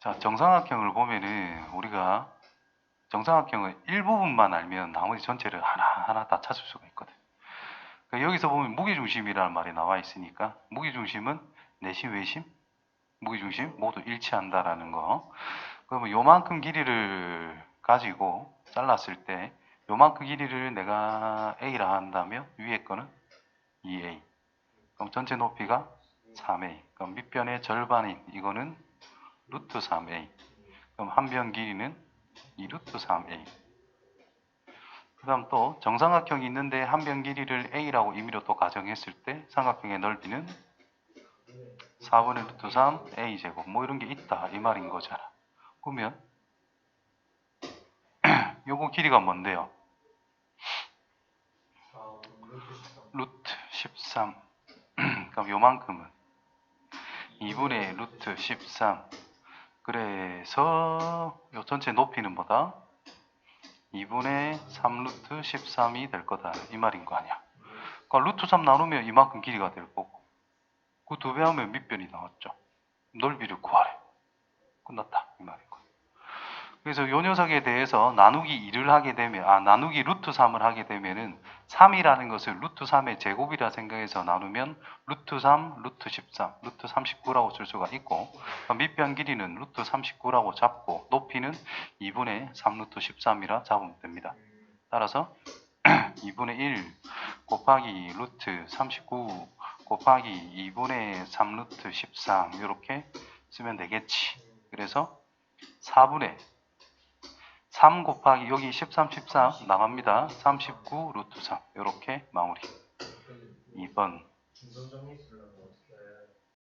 자, 정삼각형을 보면은 우리가 정삼각형의 일부분만 알면 나머지 전체를 하나하나 다 찾을 수가 있거든. 그러니까 여기서 보면 무게중심이라는 말이 나와 있으니까 무게중심은 내심 외심 무게중심 모두 일치한다라는 거. 그러면 요만큼 길이를 가지고 잘랐을 때 요만큼 길이를 내가 A라 한다면 위에 거는 2A. 그럼 전체 높이가 3A. 그럼 밑변의 절반인 이거는 루트 3A. 그럼 한 변 길이는 2 루트 3A. 그 다음 또 정삼각형이 있는데 한 변 길이를 A라고 임의로 또 가정했을 때 삼각형의 넓이는 4분의 루트 3 A제곱 뭐 이런 게 있다 이 말인 거잖아. 그러면 요거 길이가 뭔데요? 아, 루트 13. 루트 13 그럼 요만큼은 2분의 루트 13 그래서 요 전체 높이는 뭐다? 2분의 3 루트 13이 될 거다. 이 말인 거 아니야? 그러니까 루트 3 나누면 이만큼 길이가 될 거고 그 두 배 하면 밑변이 나왔죠. 넓이를 구하래. 끝났다 이 말인 거야 그래서 요 녀석에 대해서 나누기 2를 하게 되면 아 나누기 루트 3을 하게 되면은 3이라는 것을 루트 3의 제곱이라 생각해서 나누면 루트 3, 루트 13, 루트 39라고 쓸 수가 있고 밑변 길이는 루트 39라고 잡고 높이는 2분의 3 루트 13이라 잡으면 됩니다. 따라서 2분의 1 곱하기 루트 39 곱하기 2분의 3 루트 13 이렇게 쓰면 되겠지. 그래서 4분의 3 곱하기 여기 13, 14 나갑니다. 39 루트 3 이렇게 마무리. 2번 중선 정리 쓰려고